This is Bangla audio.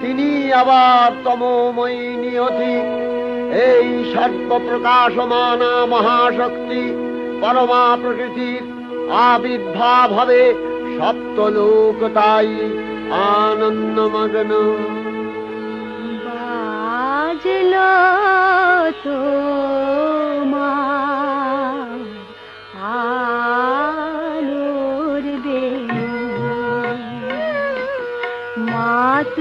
তিনি আবার তমময়ী নিয়তি, এই সর্বপ্রকাশমানা মহাশক্তি পরমা প্রকৃতির আবির্ভাব হবে সপ্তলোক তাই আনন্দমগ্ন। বাজল তো আলোর মাত